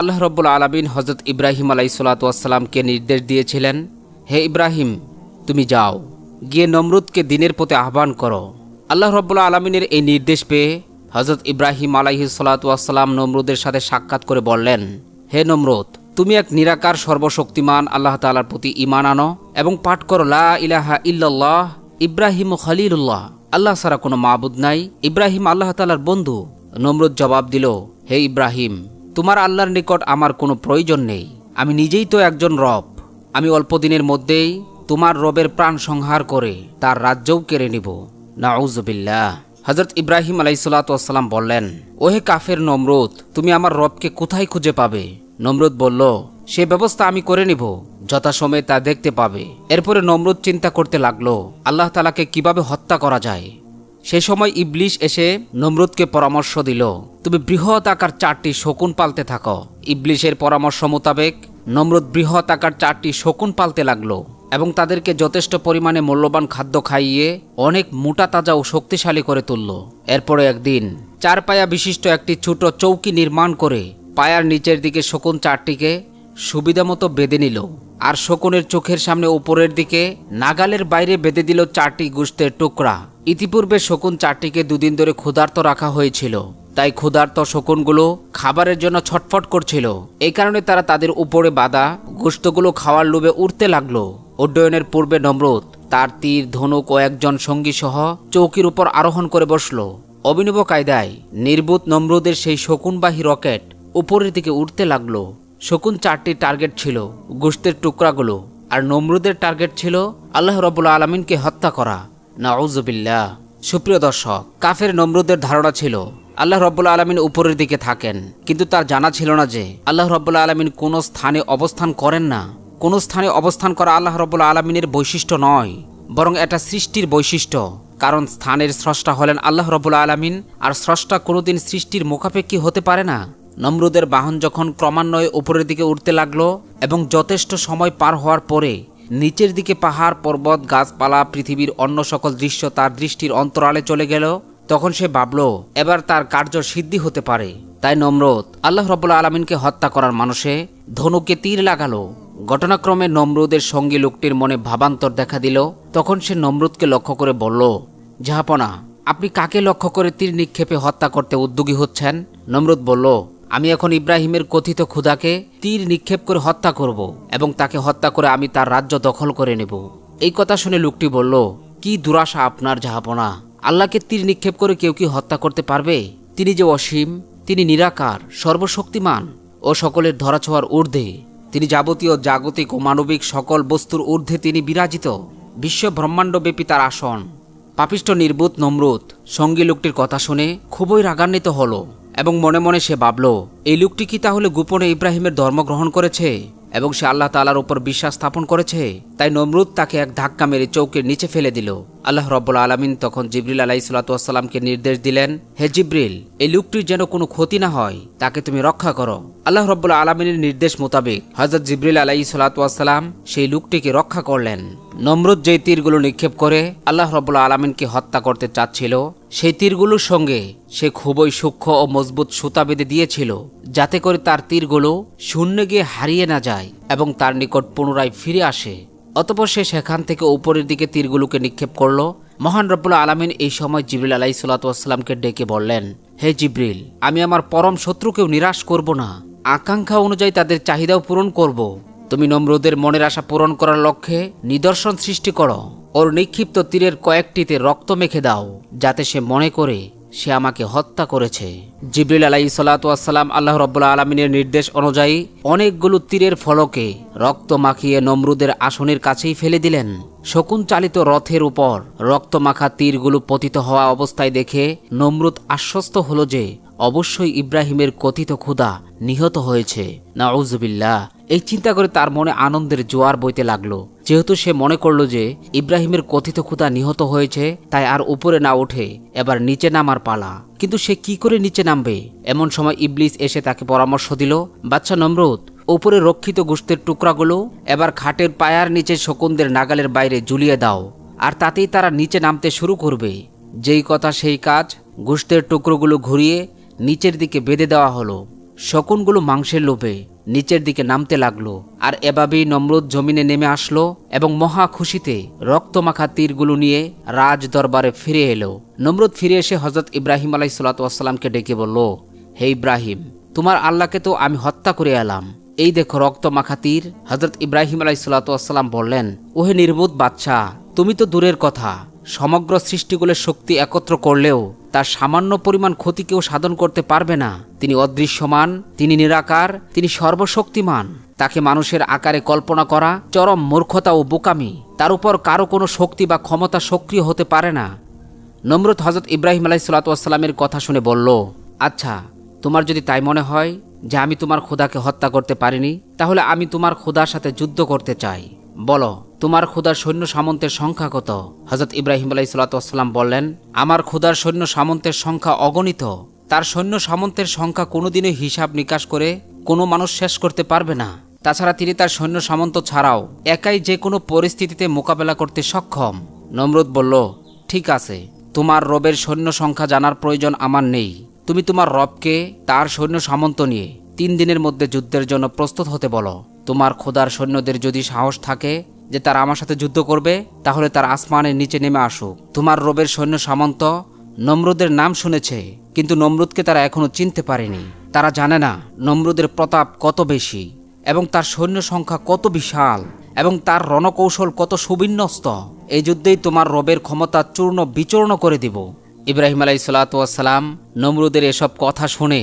আল্লাহ রব্বুল আলমিন হজরত ইব্রাহিম আলাইসাল্লাতুয়াসাল্লামকে নির্দেশ দিয়েছিলেন, হে ইব্রাহিম, তুমি যাও, গিয়ে নমরুদকে দিনের পথে আহ্বান করো। আল্লাহ রব্বুল আলমিনের এই নির্দেশ পেয়ে হজরত ইব্রাহিম আলাইহি সাল্লাতুয়াসাল্লাম নমরুদের সাথে সাক্ষাৎ করে বললেন, হে নমরুদ, তুমি এক নিরাকার, সর্বশক্তিমান আল্লাহ তালার প্রতি ইমান আনো এবং পাঠ করো, লা ইলাহা ইল্লাল্লাহ, ইব্রাহিম খলিলুল্লাহ। আল্লাহ ছাড়া কোনো মাবুদ নাই, ইব্রাহিম আল্লাহ তালার বন্ধু। নমরুদ জবাব দিল, হে ইব্রাহিম তোমার আল্লাহর নিকট আমার কোনো প্রয়োজন নেই। আমি নিজেই তো একজন রব। আমি অল্প দিনের মধ্যেই তোমার রবের প্রাণ সংহার করে তার রাজ্যও কেড়ে নিব। নাউজবিল্লাহ। হজরত ইব্রাহিম আলাইসাল্লাম বললেন, ওহে কাফের নমরুদ, তুমি আমার রবকে কোথায় খুঁজে পাবে? নমরুদ বলল, সে ব্যবস্থা আমি করে নিব, যথাসময়ে তা দেখতে পাবে। এরপরে নমরুদ চিন্তা করতে লাগল, আল্লাহ তালাকে কীভাবে হত্যা করা যায়? সে সময় ইবলিশ এসে নমরুদকে পরামর্শ দিল, তুমি বৃহৎ আকার চারটি শকুন পালতে থাকো। ইবলিশের পরামর্শ মোতাবেক নমরুদ বৃহৎ আকার চারটি শকুন পালতে লাগল এবং তাদেরকে যথেষ্ট পরিমাণে মূল্যবান খাদ্য খাইয়ে অনেক মোটা, তাজা ও শক্তিশালী করে তুলল। এরপরে একদিন চার পায়া বিশিষ্ট একটি ছোট চৌকি নির্মাণ করে পায়ার নিচের দিকে শকুন চারটিকে সুবিধামতো বেঁধে নিল আর শকুনের চোখের সামনে উপরের দিকে নাগালের বাইরে বেঁধে দিল চারটি গুস্তের টুকরা। ইতিপূর্বে শকুন চারটিকে দুদিন ধরে ক্ষুধার্ত রাখা হয়েছিল, তাই ক্ষুধার্ত শকুনগুলো খাবারের জন্য ছটফট করছিল। এই কারণে তারা তাদের উপরে বাঁধা গোস্তগুলো খাওয়ার লোভে উঠতে লাগল। উড্ডয়নের পূর্বে নমরুদ তার তীর, ধনুক ও একজন সঙ্গী সহ চৌকির উপর আরোহণ করে বসল। অভিনব কায়দায় নির্বুত নম্রদের সেই শকুনবাহী রকেট উপরের দিকে উঠতে লাগল। শকুন চারটি টার্গেট ছিল গোস্তের টুকরাগুলো, আর নমরুদের টার্গেট ছিল, আল্লাহ রবুল আলমিনকে হত্যা করা। নাউজুবিল্লাহ। সুপ্রিয় দর্শক, কাফের নমরুদের ধারণা ছিল, আল্লাহ রব্বুল্লা আলমিন উপরের দিকে থাকেন। কিন্তু তার জানা ছিল না যে, আল্লাহ রব্বুল্লা আলমিন কোনো স্থানে অবস্থান করেন না। কোনো স্থানে অবস্থান করা আল্লাহ রব্বুল্লা আলমিনের বৈশিষ্ট্য নয়, বরং এটা সৃষ্টির বৈশিষ্ট্য। কারণ স্থানের স্রষ্টা হলেন আল্লাহ রব্বুল্লা আলমিন, আর স্রষ্টা কোনোদিন সৃষ্টির মুখাপেক্ষী হতে পারে না। নমরুদের বাহন যখন ক্রমান্বয়ে উপরের দিকে উঠতে লাগল, এবং যথেষ্ট সময় পার হওয়ার পরে নিচের দিকে পাহাড়, পর্বত, গাছপালা, পৃথিবীর অন্য সকল দৃশ্য তার দৃষ্টির অন্তরালে চলে গেল। তখন সে ভাবল, এবার তার কার্য সিদ্ধি হতে পারে। তাই নমরুদ, আল্লাহ রব্বুল্লা আলমিনকে হত্যা করার মানুষে ধনুকে তীর লাগালো। ঘটনাক্রমে নমরুদের সঙ্গী লোকটির মনে ভাবান্তর দেখা দিল। তখন সে নমরুদকে লক্ষ্য করে বলল, জাহাপনা, আপনি কাকে লক্ষ্য করে তীর নিক্ষেপে হত্যা করতে উদ্যোগী হচ্ছেন? নমরুদ বলল আমি এখন ইব্রাহিমের কথিত ক্ষুধাকে তীর নিক্ষেপ করে হত্যা করব এবং তাকে হত্যা করে আমি তার রাজ্য দখল করে নেব। এই কথা শুনে লোকটি বলল, কি দুরাশা আপনার জাহাপনা আল্লাহকে তীর নিক্ষেপ করে কেউ কি হত্যা করতে পারবে? তিনি যে অসীম, তিনি নিরাকার, সর্বশক্তিমান ও সকলের ধরাছোঁয়ার ঊর্ধ্বে। তিনি যাবতীয় জাগতিক ও মানবিক সকল বস্তুর ঊর্ধ্বে তিনি বিরাজিত। বিশ্ব ব্রহ্মাণ্ডব্যাপী তার আসন। পাপিষ্ট নির্বুত নমরুদ সঙ্গী লোকটির কথা শুনে খুবই রাগান্বিত হলো। এবং মনে মনে সে ভাবল, এই লোকটি কি তাহলে গোপনে ইব্রাহিমের ধর্ম গ্রহণ করেছে এবং সে আল্লাহ তালার উপর বিশ্বাস স্থাপন করেছে? তাই নমরুদ তাকে এক ধাক্কা মেরে চৌকের নিচে ফেলে দিল। আল্লাহ রব্বুল আলমিন তখন জিবরিল আলাহি সাল্লাতামকে নির্দেশ দিলেন, হে জিব্রিল, এই লোকটির যেন কোনো ক্ষতি না হয়, তাকে তুমি রক্ষা করো। আল্লাহ রব্বুল আলমিনের নির্দেশ মোতাবেক হজরত জিবরিল আলাহি সাল্লাতাম সেই লোকটিকে রক্ষা করলেন। নমরুদ যেই তীরগুলো নিক্ষেপ করে আল্লাহ রব্বুল আলমিনকে হত্যা করতে চাচ্ছিল, সেই তীরগুলোর সঙ্গে সে খুবই সূক্ষ্ম ও মজবুত সুতা বেঁধে দিয়েছিল, যাতে করে তার তীরগুলো শূন্যে গিয়ে হারিয়ে না যায় এবং তার নিকট পুনরায় ফিরে আসে। অতপর সে সেখান থেকে উপরের দিকে তীরগুলোকে নিক্ষেপ করল। মহান রব্বুল আলমিন এই সময় জিবরিল আলাহি সাল্লাতামকে ডেকে বললেন, হে জিব্রিল, আমি আমার পরম শত্রুকেও নিরাশ করব না। আকাঙ্ক্ষা অনুযায়ী তাদের চাহিদাও পূরণ করব। তুমি নমরুদের মনের আশা পূরণ করার লক্ষ্যে নিদর্শন সৃষ্টি করো ওর নিক্ষিপ্ত তীরের কয়েকটিতে রক্ত মেখে দাও, যাতে সে মনে করে সে আমাকে হত্যা করেছে। জিবরিল আলাই সালাতাম আল্লাহ রব্বুল্লা আলমিনের নির্দেশ অনুযায়ী অনেকগুলো তীরের ফলকে রক্ত মাখিয়ে নমরুদের আসনের কাছেই ফেলে দিলেন। শকুন চালিত রথের উপর রক্ত মাখা তীরগুলো পতিত হওয়া অবস্থায় দেখে নমরুদ আশ্বস্ত হলো যে অবশ্যই ইব্রাহিমের কথিত ক্ষুধা নিহত হয়েছে। নাউজবিল্লাহ। এই চিন্তা করে তার মনে আনন্দের জোয়ার বইতে লাগল। যেহেতু সে মনে করল যে ইব্রাহিমের কথিত ক্ষুধা নিহত হয়েছে, তাই আর উপরে না উঠে এবার নিচে নামার পালা। কিন্তু সে কি করে নিচে নামবে? এমন সময় ইবলিস এসে তাকে পরামর্শ দিল বাচ্চা নমরুদ, উপরে রক্ষিত গোস্তের টুকরাগুলো এবার খাটের পায়ার নিচে শকুনদের নাগালের বাইরে ঝুলিয়ে দাও, আর তাতেই তারা নিচে নামতে শুরু করবে। যেই কথা সেই কাজ গোস্তের টুকরোগুলো ঘুরিয়ে নিচের দিকে বেঁধে দেওয়া হলো। শকুনগুলো মাংসের লোভে নিচের দিকে নামতে লাগল আর এভাবেই নমরুদ জমিনে নেমে আসলো এবং মহা খুশিতে রক্তমাখা তীরগুলো নিয়ে রাজ দরবারে ফিরে এলো। নমরুদ ফিরে এসে হজরত ইব্রাহিম আলাই সাল্লাতামকে ডেকে বলল, হে ইব্রাহিম, তোমার আল্লাহকে তো আমি হত্যা করে এলাম। এই দেখো রক্ত মাখা তীর। হজরত ইব্রাহিম আলাই সাল্লাতাম বললেন, ওহে নির্বোধ বাচ্চা তুমি তো দূরের কথা। সমগ্র সৃষ্টিগুলোর শক্তি একত্র করলেও তার সামান্য পরিমাণ ক্ষতি কেউ সাধন করতে পারবে না। তিনি অদৃশ্যমান, তিনি নিরাকার, তিনি সর্বশক্তিমান। তাকে মানুষের আকারে কল্পনা করা চরম মূর্খতা ও বোকামি। তার উপর কারও কোনো শক্তি বা ক্ষমতা সক্রিয় হতে পারে না। নমরুদ হজরত ইব্রাহিম আলাই সাল্লাতামের কথা শুনে বলল আচ্ছা তোমার যদি তাই মনে হয় যে আমি তোমার খোদাকে হত্যা করতে পারিনি, তাহলে আমি তোমার খোদার সাথে যুদ্ধ করতে চাই। বলো, তোমার ক্ষুদার সৈন্য সামন্তের সংখ্যা কত? হজরত ইব্রাহিম আলাই সাল্লাতাম বললেন, আমার ক্ষুদার সৈন্য সামন্তের সংখ্যা অগণিত। তার সৈন্য সামন্তের সংখ্যা কোনোদিনই হিসাব নিকাশ করে কোনো মানুষ শেষ করতে পারবে না। তাছাড়া তিনি তার সৈন্য সামন্ত ছাড়াও একাই যে কোনো পরিস্থিতিতে মোকাবেলা করতে সক্ষম। নমরুদ বলল, ঠিক আছে, তোমার রবের সৈন্য সংখ্যা জানার প্রয়োজন আমার নেই। তুমি তোমার রবকে তার সৈন্য সামন্ত নিয়ে তিন দিনের মধ্যে যুদ্ধের জন্য প্রস্তুত হতে বলো। তোমার খোদার সৈন্যদের যদি সাহস থাকে যে তারা আমার সাথে যুদ্ধ করবে, তাহলে তার আসমানের নিচে নেমে আসুক তোমার রবের সৈন্য সামন্ত নমরুদের নাম শুনেছে, কিন্তু নমরুদকে তারা এখনও চিনতে পারেনি। তারা জানে না নমরুদের প্রতাপ কত বেশি, এবং তার সৈন্য সংখ্যা কত বিশাল, এবং তার রণকৌশল কত সুবিন্যস্ত। এই যুদ্ধেই তোমার রবের ক্ষমতা চূর্ণ বিচূর্ণ করে দিব। ইব্রাহিম আলাই সালাতাম নমরুদের এসব কথা শুনে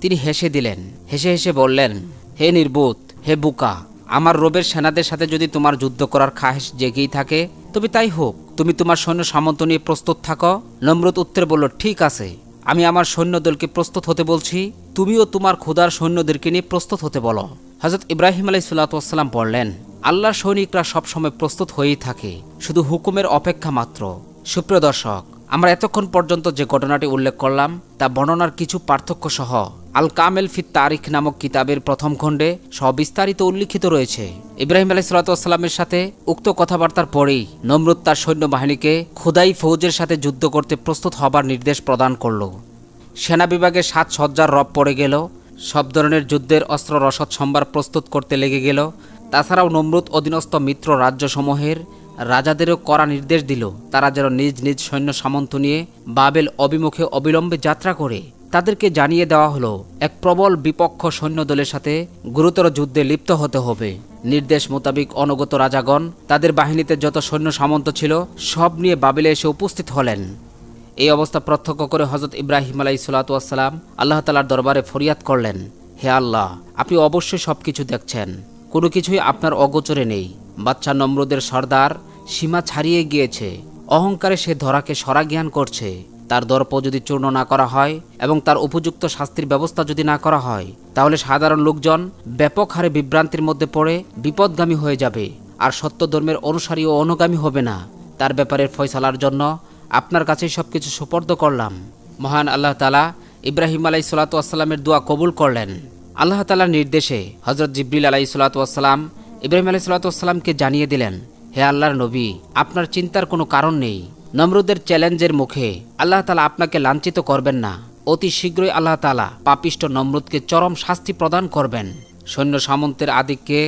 তিনি হেসে দিলেন। হেসে হেসে বললেন, হে নির্বোধ হে বুকা, আমার রবের সেনাদের সাথে যদি তোমার যুদ্ধ করার খাহেশ জেগেই থাকে, তবে তাই হোক, তুমি তোমার সৈন্য সামন্ত নিয়ে প্রস্তুত থাকো। নম্রত উত্তরে বলল, ঠিক আছে, আমি আমার সৈন্যদলকে প্রস্তুত হতে বলছি, তুমিও তোমার ক্ষুদার সৈন্যদেরকে নিয়ে প্রস্তুত হতে বলো। হজরত ইব্রাহিম আলাই সাল্লাতাম বললেন, আল্লাহর সৈনিকরা সবসময় প্রস্তুত হয়েই থাকে, শুধু হুকুমের অপেক্ষা মাত্র। সুপ্রিয় দর্শক আমরা এতক্ষণ পর্যন্ত যে ঘটনাটি উল্লেখ করলাম, তা বর্ণনার কিছু পার্থক্য সহ আল কামেল ফিত তারিখ নামক কিতাবের প্রথম খণ্ডে সবিস্তারিত উল্লিখিত রয়েছে। ইব্রাহিম আলাই সাল্লাতামের সাথে উক্ত কথাবার্তার পরেই নমরুদ তার সৈন্যবাহিনীকে খুদাই ফৌজের সাথে যুদ্ধ করতে প্রস্তুত হবার নির্দেশ প্রদান করল। সেনা বিভাগে সাত সজ্জার রব পড়ে গেল, সব ধরনের যুদ্ধের অস্ত্র রসদ সম্ভার প্রস্তুত করতে লেগে গেল। তাছাড়াও নমরুদ অধীনস্থ মিত্র রাজ্যসমূহের রাজাদেরও করা নির্দেশ দিল। তারা যেন নিজ নিজ সৈন্য সামন্ত নিয়ে বাবেল অভিমুখে অবিলম্বে যাত্রা করে। তাদেরকে জানিয়ে দেওয়া হলো, এক প্রবল বিপক্ষ সৈন্যদলের সাথে গুরুতর যুদ্ধে লিপ্ত হতে হবে। নির্দেশ মোতাবিক অনগত রাজাগণ, তাদের বাহিনীতে যত সৈন্য সামন্ত ছিল, সব নিয়ে বাবেলে এসে উপস্থিত হলেন। এই অবস্থা প্রত্যক্ষ করে হজরত ইব্রাহিম আলাই সালাতাম আল্লাহ তালার দরবারে ফরিয়াদ করলেন, হে আল্লাহ, আপনি অবশ্যই সব কিছু দেখছেন। কোনো কিছুই আপনার অগোচরে নেই। বাচ্চা নম্রদের সর্দার সীমা ছাড়িয়ে গিয়েছে। অহংকারে সে ধরাকে সরা জ্ঞান করছে। তার দর্প যদি চূর্ণ না করা হয় এবং তার উপযুক্ত শাস্তির ব্যবস্থা যদি না করা হয়, তাহলে সাধারণ লোকজন ব্যাপক হারে বিভ্রান্তির মধ্যে পড়ে বিপদগামী হয়ে যাবে। আর সত্য ধর্মের অনুসারী ও অনুগামী হবে না। তার ব্যাপারে ফয়সালার জন্য আপনার কাছেই সব কিছু সুপর্দ করলাম। মহান আল্লাহ তালা ইব্রাহিম আলাই সালাতামের দোয়া কবুল করলেন। আল্লাহ তালার নির্দেশে হজরত জিব্রিল আলাই সালাতাম ইব্রাহিম আলাই সালাতামকে জানিয়ে দিলেন, হে আল্লাহর নবী, আপনার চিন্তার কোনো কারণ নেই। নমরুদের চ্যালেঞ্জের মুখে আল্লাহ তালা আপনাকে লাঞ্ছিত করবেন না। অতি শীঘ্রই আল্লাহ তালা পাপিষ্ট নমরুদকে চরম শাস্তি প্রদান করবেন। সৈন্য সামন্তের আদিককে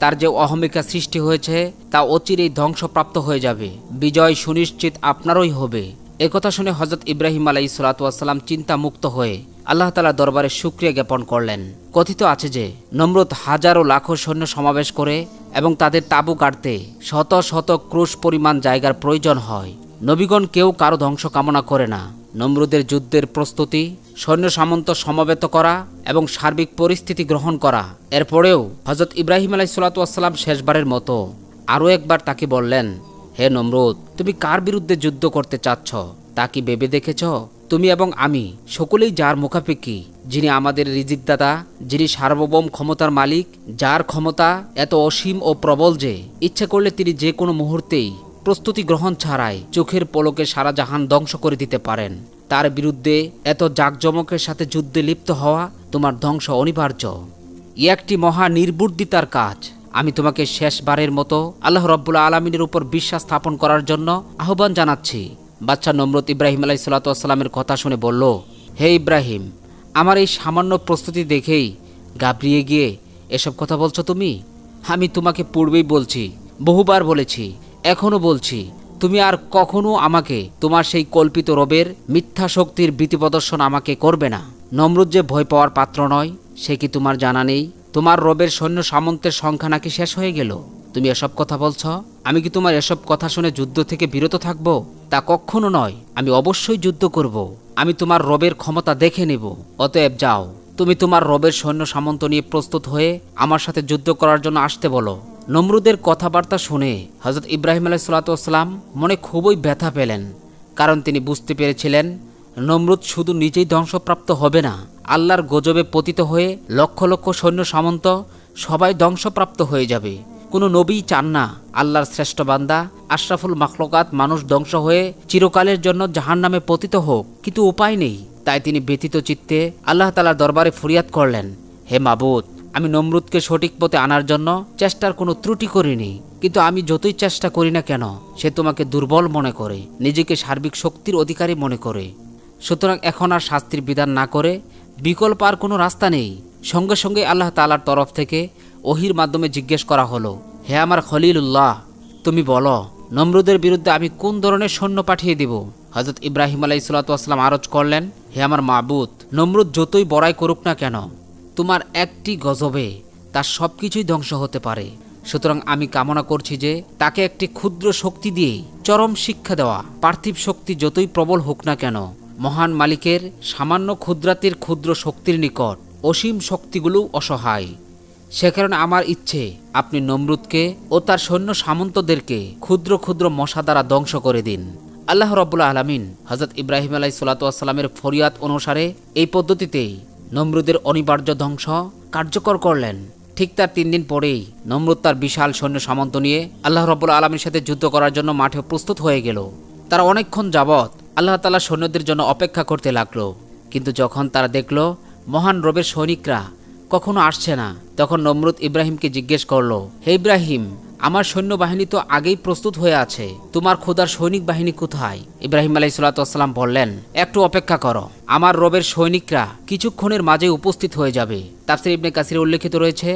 তার যে অহমিকা সৃষ্টি হয়েছে, তা অচিরেই ধ্বংসপ্রাপ্ত হয়ে যাবে। বিজয় সুনিশ্চিত আপনারই হবে। একথা শুনে হজরত ইব্রাহিম আলাই সালাতাম চিন্তা মুক্ত হয়ে আল্লাহ তালা দরবারে সুক্রিয়া জ্ঞাপন করলেন। কথিত আছে যে, নমরুদ হাজারো লাখো সৈন্য সমাবেশ করে এবং তাদের তাবু কাটতে শত শত ক্রুশ পরিমাণ জায়গার প্রয়োজন হয়। নবীগণ কেউ কারও ধ্বংস কামনা করে না। নমরুদের যুদ্ধের প্রস্তুতি, সৈন্য সামন্ত সমবেত করা এবং সার্বিক পরিস্থিতি গ্রহণ করা। এরপরেও হজরত ইব্রাহিম আলাই সাল্লাতাম শেষবারের মতো আরও একবার তাকে বললেন হে নমরুদ, তুমি কার বিরুদ্ধে যুদ্ধ করতে চাচ্ছ? তা কি ভেবে দেখেছ? তুমি এবং আমি সকলেই যার মুখাপেক্ষি, যিনি আমাদের রিজিকদাতা, যিনি সার্বভৌম ক্ষমতার মালিক, যার ক্ষমতা এত অসীম ও প্রবল যে ইচ্ছে করলে তিনি যে কোনো মুহূর্তেই প্রস্তুতি গ্রহণ ছাড়াই চোখের পলকে সারা জাহান ধ্বংস করে দিতে পারেন। তার বিরুদ্ধে এত জাকজমকের সাথে যুদ্ধে লিপ্ত হওয়া তোমার ধ্বংস অনিবার্য। ই একটি মহা নির্বুদ্ধিতার কাজ। আমি তোমাকে শেষবারের মতো আল্লাহ রব্বুল্লা আলমিনের উপর বিশ্বাস স্থাপন করার জন্য আহ্বান জানাচ্ছি। বাচ্চা নমরত ইব্রাহিম আলাই সাল্লাতামের কথা শুনে বলল, হে ইব্রাহিম, আমার এই সামান্য প্রস্তুতি দেখেই গাবড়িয়ে গিয়ে এসব কথা বলছো তুমি? আমি তোমাকে পূর্বেই বলছি, বহুবার বলেছি এখনও বলছি, তুমি আর কখনো আমাকে, তোমার সেই কল্পিত রবের মিথ্যা শক্তির বৃত্তি প্রদর্শন আমাকে করবে না। নমরুদ যে ভয় পাওয়ার পাত্র নয়, সে কি তোমার জানা নেই? তোমার রবের সৈন্য সামন্তের সংখ্যা নাকি শেষ হয়ে গেল? তুমি এসব কথা বলছ? আমি কি তোমার এসব কথা শুনে যুদ্ধ থেকে বিরত থাকব? তা কখনো নয়, আমি অবশ্যই যুদ্ধ করব। আমি তোমার রবের ক্ষমতা দেখে নেব। অতএব যাও, তুমি তোমার রবের সৈন্য সামন্ত নিয়ে প্রস্তুত হয়ে আমার সাথে যুদ্ধ করার জন্য আসতে বলো। নমরুদের কথাবার্তা শুনে হজরত ইব্রাহিম আলাই সাল্লাতাম মনে খুবই ব্যথা পেলেন, কারণ তিনি বুঝতে পেরেছিলেন নমরুদ শুধু নিজেই ধ্বংসপ্রাপ্ত হবে না, আল্লাহর গজবে পতিত হয়ে লক্ষ লক্ষ সৈন্য সামন্ত সবাই ধ্বংসপ্রাপ্ত হয়ে যাবে। কোনো নবী চান না আল্লাহর শ্রেষ্ঠ বান্দা, আশরাফুল মাখলকাত মানুষ ধ্বংস হয়ে চিরকালের জন্য জাহান নামে পতিত হোক, কিন্তু উপায় নেই। তাই তিনি ব্যথিত চিত্তে আল্লাহ তালার দরবারে ফরিয়াদ করলেন, হে মাবুদ, আমি নমরুদকে সঠিক পথে আনার জন্য চেষ্টার কোনো ত্রুটি করিনি, কিন্তু আমি যতই চেষ্টা করি না কেন, সে তোমাকে দুর্বল মনে করে, নিজেকে সার্বিক শক্তির অধিকারী মনে করে। সুতরাং এখন আর শাস্তির বিধান না করে বিকল্প আর কোনো রাস্তা নেই। সঙ্গে সঙ্গে আল্লাহ তালার তরফ থেকে ওহির মাধ্যমে জিজ্ঞেস করা হলো, হে আমার খলিলুল্লাহ, তুমি বলো, নমরুদের বিরুদ্ধে আমি কোন ধরনের সৈন্য পাঠিয়ে দিব? হজরত ইব্রাহিম আলাই সাল্লাতাম আরজ করলেন, হে আমার মাবুত নমরুদ যতই বড়াই করুক না কেন, তোমার একটি গজবে তার সব কিছুই ধ্বংস হতে পারে। সুতরাং আমি কামনা করছি যে তাকে একটি ক্ষুদ্র শক্তি দিয়েই চরম শিক্ষা দেওয়া, পার্থিব শক্তি যতই প্রবল হোক না কেন মহান মালিকের সামান্য ক্ষুদ্রাতির ক্ষুদ্র শক্তির নিকট অসীম শক্তিগুলো অসহায়। সে কারণে আমার ইচ্ছে, আপনি নমরুদকে ও তার সৈন্য সামন্তদেরকে ক্ষুদ্র ক্ষুদ্র মশা দ্বারা ধ্বংস করে দিন। আল্লাহ রব্বুল্লা আলমিন হজরত ইব্রাহিম আলাই সাল্লাতামের ফরিয়াদ অনুসারে এই পদ্ধতিতেই নমরুদের অনিবার্য ধ্বংস কার্যকর করলেন। ঠিক তার তিন দিন পরেই নমরুদ তার বিশাল সৈন্য সামন্ত নিয়ে আল্লাহ রব্বুল্লা আলমীর সাথে যুদ্ধ করার জন্য মাঠে প্রস্তুত হয়ে গেল। তারা অনেকক্ষণ যাবৎ আল্লাহ তালা সৈন্যদের জন্য অপেক্ষা করতে লাগল। কিন্তু যখন তারা দেখল, মহান রবের সৈনিকরা কখনো আসছে না, তখন নমরুদ ইব্রাহিমকে জিজ্ঞেস করল, হে ইব্রাহিম, আমার সৈন্যবাহিনী তো আগেই প্রস্তুত হয়ে আছে, তোমার খোদার সৈনিক বাহিনী কোথায়? ইব্রাহিম আলাই সাল্লাতাম বললেন, একটু অপেক্ষা করো, আমার রবের সৈনিকরা কিছুক্ষণের মাঝে উপস্থিত হয়ে যাবে। তাফসির ইবনে কাসিরে উল্লেখিত রয়েছে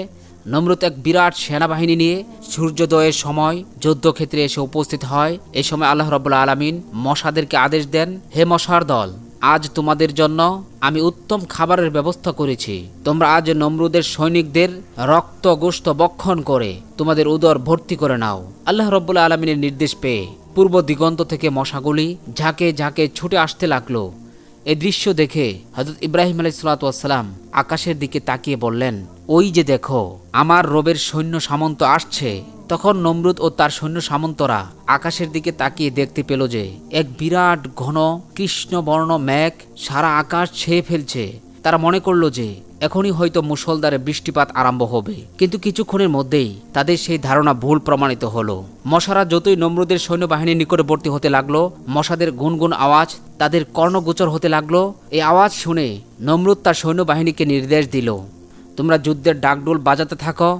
নমরুদ এক বিরাট সেনাবাহিনী নিয়ে সূর্যোদয়ের সময় যুদ্ধক্ষেত্রে এসে উপস্থিত হয়। এই সময় আল্লাহ রব্বুল্লা আলমিন মশাদেরকে আদেশ দেন, হে মশার দল, আজ তোমাদের জন্য আমি উত্তম খাবারের ব্যবস্থা করেছি। তোমরা আজ নমরুদের সৈনিকদের রক্ত গোস্ত বক্ষণ করে তোমাদের উদর ভর্তি করে নাও। আল্লাহ রব্বুল্লা আলমিনের নির্দেশ পেয়ে পূর্ব দিগন্ত থেকে মশাগুলি ঝাঁকে ঝাঁকে ছুটে আসতে লাগল। এই দৃশ্য দেখে হজরত ইব্রাহিম আলাই সালাতাম আকাশের দিকে তাকিয়ে বললেন, ওই যে দেখো, আমার রবের সৈন্য সামন্ত আসছে। তখন নমরুদ ও তার সৈন্য সামন্তরা আকাশের দিকে তাকিয়ে দেখতে পেল যে, এক বিরাট ঘন কৃষ্ণবর্ণ মেঘ সারা আকাশ ছেয়ে ফেলছে। তারা মনে করল যে এখনই হয়তো মুসলধারে বৃষ্টিপাত আরম্ভ হবে। কিন্তু কিছুক্ষণের মধ্যেই তাদের সেই ধারণা ভুল প্রমাণিত হলো। মশারা যতই নমরুদের সৈন্যবাহিনীর নিকটবর্তী হতে লাগল, মশাদের গুনগুন আওয়াজ, তাদের কর্ণগোচর হতে লাগল, এই আওয়াজ শুনে নমরুদ তার সৈন্যবাহিনীকে নির্দেশ দিল, তোমরা যুদ্ধের ডাকডোল বাজাতে থাকো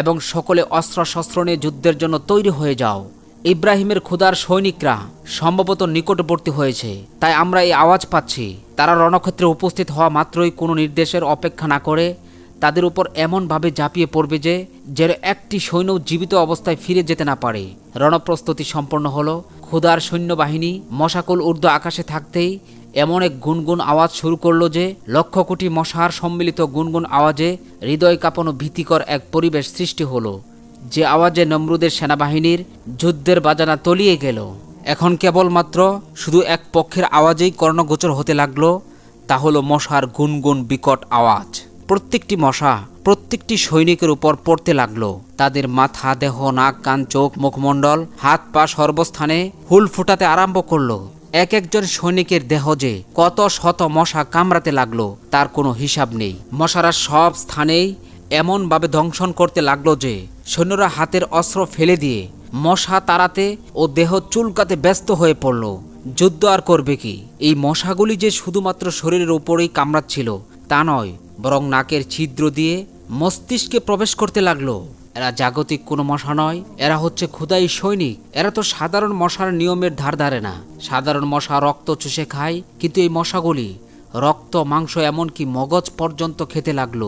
এবং সকলে অস্ত্র শস্ত্র নিয়ে যুদ্ধের জন্য তৈরি হয়ে যাও। ইব্রাহিমের ক্ষুদার সৈনিকরা সম্ভবত নিকটবর্তী হয়েছে। তাই আমরা এই আওয়াজ পাচ্ছি। তারা রণক্ষেত্রে উপস্থিত হওয়া মাত্রই কোনো নির্দেশের অপেক্ষা না করে তাদের উপর এমনভাবে ঝাঁপিয়ে পড়বে যে, যেন একটি সৈন্য জীবিত অবস্থায় ফিরে যেতে না পারে। রণপ্রস্তুতি সম্পন্ন হলো। ক্ষুদার সৈন্যবাহিনী মশাকুল ঊর্ধ্ব আকাশে থাকতেই এমন এক গুনগুন আওয়াজ শুরু করল যে, লক্ষ কোটি মশার সম্মিলিত গুনগুন আওয়াজে হৃদয় কাঁপানো ভীতিকর এক পরিবেশ সৃষ্টি হলো। যে আওয়াজে নমরুদের সেনাবাহিনীর যুদ্ধের বাজানা তলিয়ে গেল। এখন কেবলমাত্র শুধু এক পক্ষের আওয়াজেই কর্ণগোচর হতে লাগল, তা হলো মশার গুনগুন বিকট আওয়াজ। প্রত্যেকটি মশা, প্রত্যেকটি সৈনিকের উপর পড়তে লাগল। তাদের মাথা, দেহ, নাক, কান, চোখ, মুখমণ্ডল, হাত, পা সর্বস্থানে হুল ফুটাতে আরম্ভ করল। এক একজন সৈনিকের দেহ যে কত শত মশা কামড়াতে লাগল, তার কোনো হিসাব নেই। মশারা সব স্থানেই এমনভাবে ধ্বংসন করতে লাগল যে সৈন্যরা হাতের অস্ত্র ফেলে দিয়ে মশা তাড়াতে ও দেহ চুলকাতে ব্যস্ত হয়ে পড়ল। যুদ্ধ আর করবে কি? এই মশাগুলি যে শুধুমাত্র শরীরের উপরেই কামড়াচ্ছিল, তা নয়, বরং নাকের ছিদ্র দিয়ে মস্তিষ্কে প্রবেশ করতে লাগল। এরা জাগতিক কোনো মশা নয়, এরা হচ্ছে ক্ষুদাই সৈনিক। এরা তো সাধারণ মশার নিয়মের ধার ধারে না। সাধারণ মশা রক্ত চুষে খায়, কিন্তু এই মশাগুলি রক্ত, মাংস, এমনকি মগজ পর্যন্ত খেতে লাগল।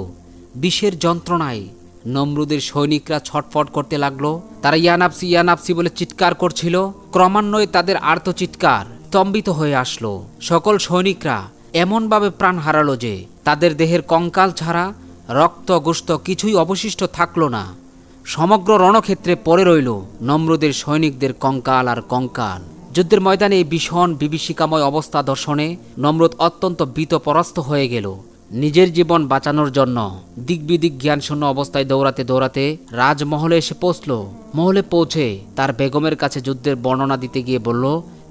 বিষের যন্ত্রণায় নমরুদের সৈনিকরা ছটফট করতে লাগল। তারা ইয়ানাপসি ইয়ানাপসি বলে চিৎকার করছিল। ক্রমান্বয়ে তাদের আর্ত চিৎকার স্তম্ভিত হয়ে আসলো। সকল সৈনিকরা এমনভাবে প্রাণ হারালো যে তাদের দেহের কঙ্কাল ছাড়া রক্ত গোস্ত কিছুই অবশিষ্ট থাকল না। সমগ্র রণক্ষেত্রে পড়ে রইল নমরুদের সৈনিকদের কঙ্কাল আর কঙ্কাল। যুদ্ধের ময়দানে এই ভীষণ বিভীষিকাময় অবস্থা দর্শনে নমরুদ অত্যন্ত বিতপরাস্ত হয়ে গেল। নিজের জীবন বাঁচানোর জন্য দিকবিদিক জ্ঞানশূন্য অবস্থায় দৌড়াতে দৌড়াতে রাজমহলে এসে পৌঁছল। মহলে পৌঁছে তার বেগমের কাছে যুদ্ধের বর্ণনা দিতে গিয়ে বলল,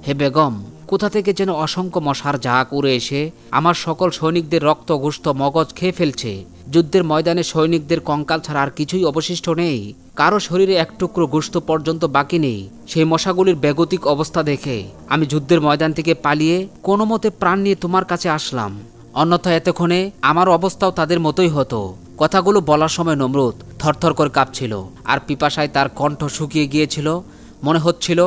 হে বেগম, কোথা থেকে যেন অসংখ্য মশার ঝাঁক উড়ে এসে আমার সকল সৈনিকদের রক্ত গুস্ত মগজ খেয়ে ফেলছে। যুদ্ধের ময়দানে সৈনিকদের কঙ্কাল ছাড়া আর কিছুই অবশিষ্ট নেই। কারও শরীরে এক টুকরো গোস্ত পর্যন্ত বাকি নেই। সেই মশাগুলির বেগতিক অবস্থা দেখে আমি যুদ্ধের ময়দান থেকে পালিয়ে কোনো মতে প্রাণ নিয়ে তোমার কাছে আসলাম। অন্যথা এতক্ষণে আমার অবস্থাও তাদের মতোই হতো। কথাগুলো বলার সময় নমরুদ থরথর করে কাঁপছিল আর পিপাসায় তার কণ্ঠ শুকিয়ে গিয়েছিল। মনে হচ্ছিল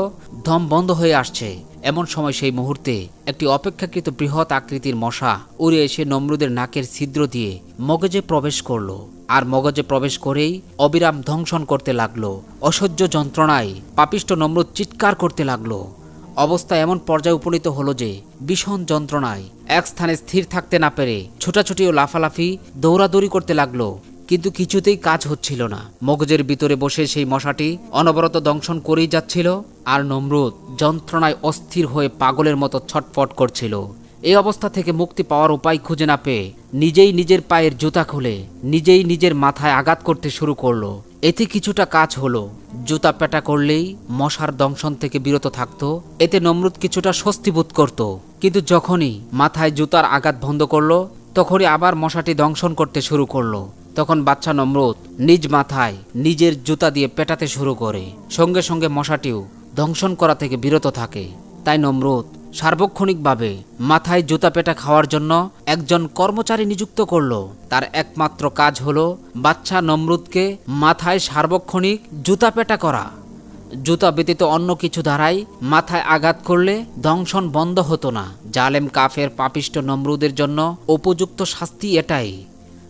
দম বন্ধ হয়ে আসছে। এমন সময় সেই মুহূর্তে একটি অপেক্ষাকৃত বৃহৎ আকৃতির মশা উড়ে এসে নমরুদের নাকের ছিদ্র দিয়ে মগজে প্রবেশ করল আর মগজে প্রবেশ করেই অবিরাম ধ্বংসন করতে লাগল। অসহ্য যন্ত্রণায় পাপিষ্ট নমরুদ চিৎকার করতে লাগল। অবস্থা এমন পর্যায়ে উপনীত হলো যে ভীষণ যন্ত্রণায়। এক স্থানে স্থির থাকতে না পেরে ছোটাছুটি ও লাফালাফি দৌড়াদৌড়ি করতে লাগল, কিন্তু কিছুতেই কাজ হচ্ছিল না। মগজের ভিতরে বসে সেই মশাটি অনবরত দংশন করেই যাচ্ছিল আর নমরুদ যন্ত্রণায় অস্থির হয়ে পাগলের মতো ছটফট করছিল। এই অবস্থা থেকে মুক্তি পাওয়ার উপায় খুঁজে না পেয়ে নিজেই নিজের পায়ের জুতা খুলে নিজেই নিজের মাথায় আঘাত করতে শুরু করল। এতে কিছুটা কাজ হলো। জুতা পেটা করলেই মশার দংশন থেকে বিরত থাকতো। এতে নমরুদ কিছুটা স্বস্তি বোধ করত। কিন্তু যখনই মাথায় জুতার আঘাত বন্ধ করল, তখনই আবার মশাটি দংশন করতে শুরু করল। তখন বাচ্চা নমরুদ নিজ মাথায় নিজের জুতা দিয়ে পেটাতে শুরু করে। সঙ্গে সঙ্গে মশাটিও দংশন করা থেকে বিরত থাকে। তাই নমরুদ সার্বক্ষণিকভাবে মাথায় জুতা পেটা খাওয়ার জন্য একজন কর্মচারী নিযুক্ত করল। তার একমাত্র কাজ হলো বাচ্চা নমরুদকে মাথায় সার্বক্ষণিক জুতা পেটা করা। জুতা ব্যতীত অন্য কিছু দ্বারাই মাথায় আঘাত করলে দংশন বন্ধ হতো না। জালেম কাফের পাপিষ্ট নমরুদের জন্য উপযুক্ত শাস্তি এটাই।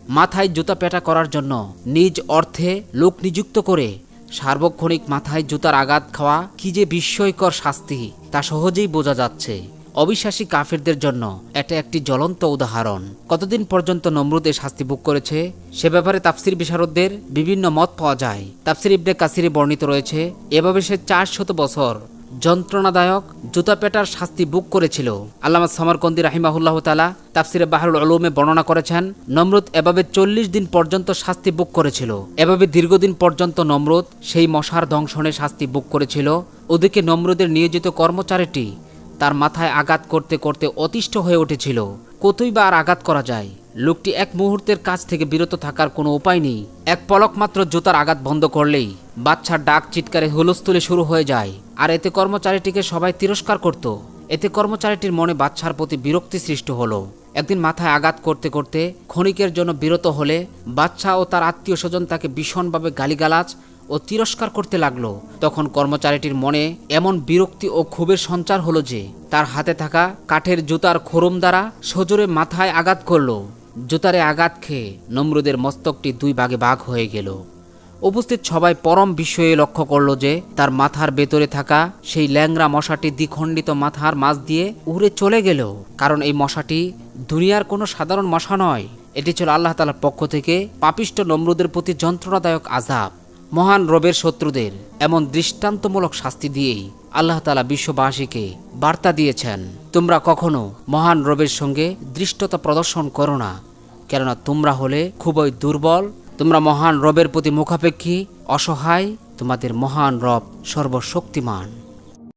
মাথায় জুতা পেটা করার জন্য নিজ অর্থে লোক নিযুক্ত করে সার্বক্ষণিক মাথায় জুতার আঘাত খাওয়া কি যে বিস্ময়কর শাস্তি, তা সহজেই বোঝা যাচ্ছে। অবিশ্বাসী কাফেরদের জন্য এটা একটি জ্বলন্ত উদাহরণ। কতদিন পর্যন্ত নমরুদ শাস্তি ভোগ করেছে? সে ব্যাপারে তাফসির বিশারদদের বিভিন্ন মত পাওয়া যায়। তাফসির ইবনে কাসিরে বর্ণিত রয়েছে, এভাবে সে চার শত বছর যন্ত্রণাদায়ক জুতা পেটার শাস্তি বুক করেছিল। আল্লামা সামারকন্দি রাহিমাহুল্লাহ তালা তাফসিরে বাহারুল আলমে বর্ণনা করেছেন, নমরুদ এভাবে চল্লিশ দিন পর্যন্ত শাস্তি বুক করেছিল। এভাবে দীর্ঘদিন পর্যন্ত নমরুদ সেই মশার দংশনে শাস্তি বুক করেছিল। ওদিকে নমরুদের নিয়োজিত কর্মচারীটি তার মাথায় আঘাত করতে করতে অতিষ্ঠ হয়ে উঠেছিল। কতই বা আর আঘাত করা যায়? লোকটি এক মুহূর্তের কাছ থেকে বিরত থাকার কোনো উপায় নেই। এক পলক মাত্র জুতার আঘাত বন্ধ করলেই বাচ্চার ডাক চিৎকারে হুলস্থুলে শুরু হয়ে যায়। আর এতে কর্মচারীটিকে সবাই তিরস্কার করত। এতে কর্মচারীটির মনে বাচ্চার প্রতি বিরক্তি সৃষ্টি হলো। একদিন মাথায় আঘাত করতে করতে ক্ষণিকের জন্য বিরত হলে বাচ্চা ও তার আত্মীয় স্বজন তাকে ভীষণভাবে গালিগালাজ ও তিরস্কার করতে লাগল। তখন কর্মচারীটির মনে এমন বিরক্তি ও ক্ষোভের সঞ্চার হলো যে, তার হাতে থাকা কাঠের জুতার খোরম দ্বারা সজোরে মাথায় আঘাত করল। জুতারে আঘাত খেয়ে নমরুদের মস্তকটি দুই ভাগে ভাগ হয়ে গেল। উপস্থিত সবাই পরম বিস্ময়ে লক্ষ্য করল যে, তার মাথার ভেতরে থাকা সেই ল্যাংরা মশাটি দ্বিখণ্ডিত মাথার মাছ দিয়ে উড়ে চলে গেল। কারণ এই মশাটি দুনিয়ার কোনো সাধারণ মশা নয়। এটি ছিল আল্লাহ তালার পক্ষ থেকে পাপিষ্ট নমরুদের প্রতি যন্ত্রণাদায়ক আজাব মহান রবের শত্রুদের এমন দৃষ্টান্তমূলক শাস্তি দিয়েই আল্লাহ তালা বিশ্ববাসীকে বার্তা দিয়েছেন, তোমরা কখনো মহান রবের সঙ্গে দৃষ্টতা প্রদর্শন করো না। কেননা তোমরা হলে খুবই দুর্বল, তোমরা মহান রবের প্রতি মুখাপেক্ষী, অসহায়, তোমাদের মহান রব সর্বশক্তিমান।